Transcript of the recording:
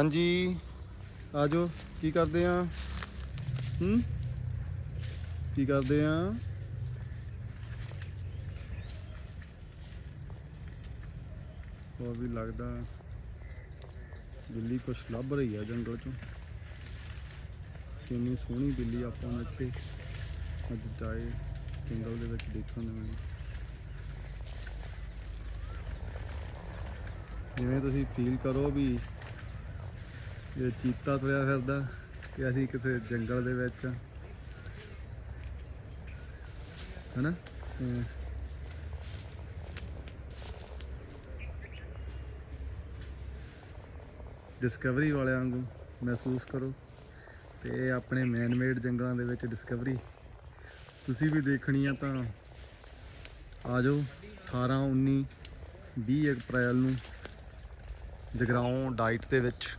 ਹਾਂਜੀ। ਆਜੋ, ਕੀ ਕਰਦੇ ਆ? ਹੂੰ? ਕੀ ਕਰਦੇ ਆ? ਹੋਰ ਵੀ ਲੱਗਦਾ ਬਿੱਲੀ ਕੁਛ ਲੱਭ ਰਹੀ ਆ ਜੰਗਲ ਚੋਂ। ਕਿੰਨੀ ਸੋਹਣੀ ਬਿੱਲੀ ਆਪਾਂ ਨੂੰ ਇੱਥੇ ਅੱਜ ਜਾਏ, ਜੰਗਲ ਦੇ ਵਿੱਚ ਦੇਖਣ ਨੂੰ ਮਿਲੀ। ਜਿਵੇਂ ਤੁਸੀਂ ਫੀਲ ਕਰੋ ਵੀ ਇਹ ਚੀਤਾ ਤੁਰਿਆ ਫਿਰਦਾ ਤੇ ਅਸੀਂ ਕਿਸੇ ਜੰਗਲ ਦੇ ਵਿੱਚ ਆ। ਹਨਾ? ਅਮ ਡਿਸਕਵਰੀ ਵਾਲਿਆਂ ਵਾਂਗੂ ਮਹਿਸੂਸ ਕਰੋ ਤੇ ਇਹ ਆਪਣੇ ਮੈਨਮੇਡ ਜੰਗਲਾਂ ਦੇ ਵਿੱਚ ਡਿਸਕਵਰੀ ਤੁਸੀਂ ਵੀ ਦੇਖਣੀ ਆ ਤਾਂ ਆ ਜਾਓ 18 19 20 ਅਪ੍ਰੈਲ ਨੂੰ ਜਗਰਾਉਂ ਡਾਈਟ ਦੇ ਵਿੱਚ।